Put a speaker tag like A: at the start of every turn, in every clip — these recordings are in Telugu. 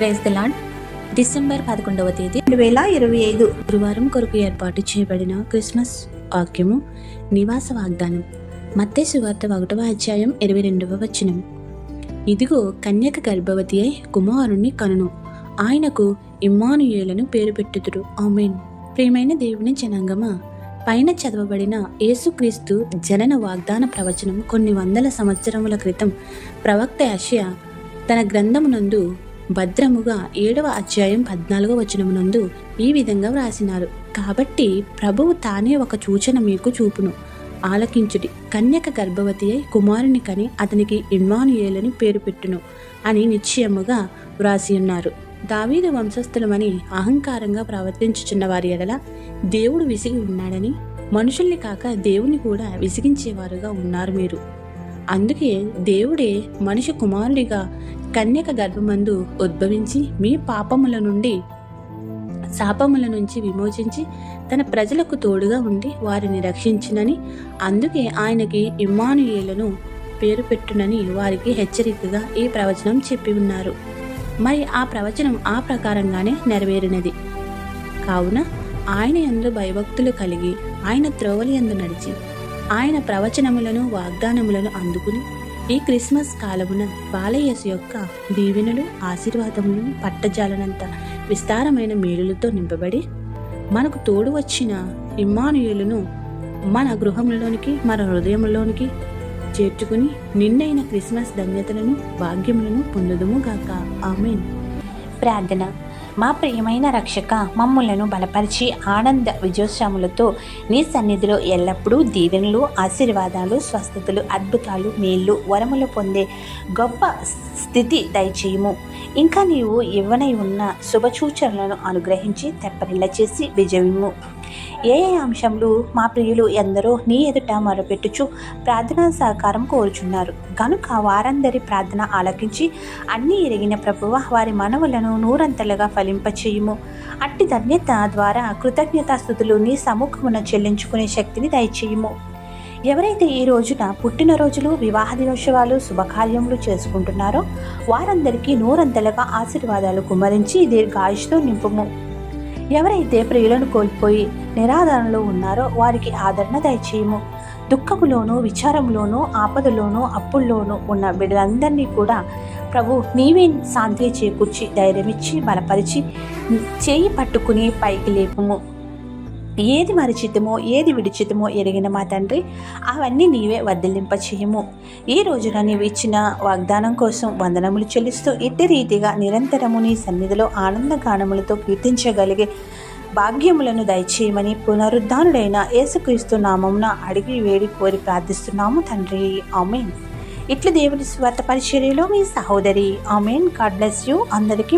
A: ప్రైజ్ ద లాడ్ డిసెంబర్ పదకొండవ తేదీ
B: రెండు వేల ఇరవై ఐదు.
A: గురువారం కొరకు ఏర్పాటు చేయబడిన క్రిస్మస్ వాక్యము నివాస వాగ్దానం. మత్తేసు వార్త ఒకటవ అధ్యాయం ఇరవై రెండవ వచనం. ఇదిగో కన్యక గర్భవతి అయి కుమారుణ్ణి కనును. ఆయనకు ఇమ్మానుయేలను పేరు పెట్టుదురు. ఆమెన్. ప్రియమైన దేవుని జనాంగమా పైన చదవబడిన యేసుక్రీస్తు జనన వాగ్దాన ప్రవచనం కొన్ని వందల సంవత్సరముల క్రితం ప్రవక్త యషయా తన గ్రంథమునందు భద్రముగా ఏడవ అధ్యాయం పద్నాలుగో వచనమునందు ఈ విధంగా వ్రాసినారు. కాబట్టి ప్రభువు తానే ఒక సూచన మీకు చూపును. ఆలకించుడి. కన్యక గర్భవతి అయి కుమారుని కని అతనికి ఇమ్మానుయేలని పేరు పెట్టును అని నిశ్చయముగా వ్రాసి ఉన్నారు. దావీదు వంశస్థులమని అహంకారంగా ప్రవర్తించుచున్న వారి ఎడల దేవుడు విసిగి ఉన్నాడని మనుషుల్ని కాక దేవుని కూడా విసిగించేవారుగా ఉన్నారు మీరు. అందుకే దేవుడే మనిషి కుమారుడిగా కన్యక గర్భమందు ఉద్భవించి మీ పాపముల నుండి శాపముల నుంచి విమోచించి తన ప్రజలకు తోడుగా ఉండి వారిని రక్షించినని అందుకే ఆయనకి ఇమ్మానుయేలను పేరు పెట్టునని వారికి హెచ్చరికగా ఈ ప్రవచనం చెప్పి ఉన్నారు. మరి ఆ ప్రవచనం ఆ ప్రకారంగానే నెరవేరినది. కావున ఆయన ఎందు భయభక్తులు కలిగి ఆయన త్రోవలి ఎందు నడిచి ఆయన ప్రవచనములను వాగ్దానములను అందుకుని ఈ క్రిస్మస్ కాలమున బాలయ్యసు యొక్క దీవెనలు ఆశీర్వాదములు పట్టజాలనంత విస్తారమైన మేలులతో నింపబడి మనకు తోడు వచ్చిన ఇమ్మానుయులను మన గృహంలోనికి మన హృదయంలోనికి చేర్చుకుని నిన్నైన క్రిస్మస్ ధన్యతలను భాగ్యములను పొందుదుము గాక. ఆమెన్.
B: ప్రార్థన. మా ప్రియమైన రక్షక మమ్ములను బలపరిచి ఆనంద విజయోత్సవములతో నీ సన్నిధిలో ఎల్లప్పుడూ దీవెనలు ఆశీర్వాదాలు స్వస్థతలు అద్భుతాలు మేళ్ళు వరములు పొందే గొప్ప స్థితి దయచేయము. ఇంకా నీవు ఇవ్వనై ఉన్న శుభసూచనలను అనుగ్రహించి తెప్పరిల్ల చేసి విజయము ఏ ఏ అంశంలో మా ప్రియులు ఎందరో నీ ఎదుట మొరపెట్టుచు ప్రార్థనా సహకారం కోరుచున్నారు. కనుక వారందరి ప్రార్థన ఆలకించి అన్నీ ఎరిగిన ప్రభువ వారి మనవులను నూరంతలుగా ఫలింపచేయుము. అట్టి ధన్యత ద్వారా కృతజ్ఞతాస్థుతులు నీ సముఖమున చెల్లించుకునే శక్తిని దయచేయుము. ఎవరైతే ఈ రోజున పుట్టినరోజులు వివాహ దినోత్సవాలు శుభకార్యములు చేసుకుంటున్నారో వారందరికీ నూరంతలుగా ఆశీర్వాదాలు కుమరించి దీర్ఘాయుష్తో నింపుము. ఎవరైతే ప్రియులను కోల్పోయి నిరాధారణలో ఉన్నారో వారికి ఆదరణ దయచేయము. దుఃఖములోను విచారంలోనూ ఆపదలోనూ అప్పుల్లోనూ ఉన్న బిడ్డలందరినీ కూడా ప్రభు నీవే శాంతి చేకూర్చి ధైర్యమిచ్చి బలపరిచి చేయి పట్టుకుని పైకి లేపుము. ఏది మరిచితమో ఏది విడిచితమో ఎరిగిన మా తండ్రి అవన్నీ నీవే వదిలింపచేయము చేయము ఈ రోజున నీవు ఇచ్చిన వాగ్దానం కోసం వందనములు చెల్లిస్తూ ఇట్టి రీతిగా నిరంతరము నీ సన్నిధిలో ఆనంద గానములతో కీర్తించగలిగే భాగ్యములను దయచేయమని పునరుద్ధానుడైన యేసుక్రీస్తు నామమున అడిగి వేడి కోరి ప్రార్థిస్తున్నాము తండ్రి. ఆమెన్. ఇట్లు దేవుడి స్వార్థ పరిచర్యలో మీ సహోదరి ఆమెన్. God bless you. అందరికీ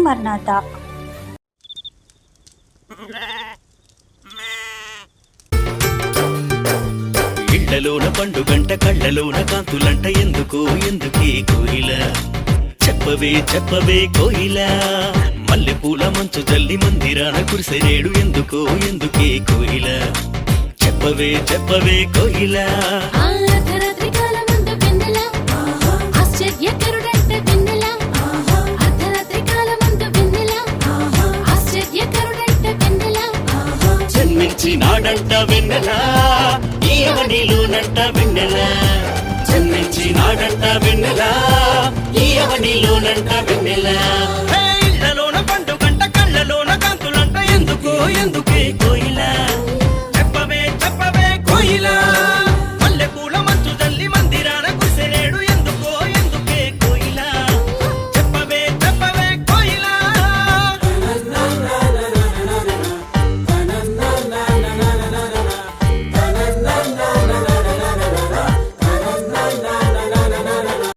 B: మరణాత
C: ఇళ్ళలోన పండుగంట కళ్ళలోన కాంతులంట. ఎందుకు ఎందుకే కోయిల? చెప్పవే చెప్పవే కోయిల? మల్లె పూల మంచు జల్లి మందిరాన కురిసెనేడు ఎందుకో ఎందుకే కోయిల? చెప్పవే చెప్పవే కోయిల?
D: కాలమందు వెన్నెల. అవనిలోనంట వెన్నెల అర్ధరాత్రి కాలమందు వెన్నెల ఆశ్చర్యకరుడంట వెన్నెల
C: జన్మించినాడంట వెన్నెల వెన్నెల.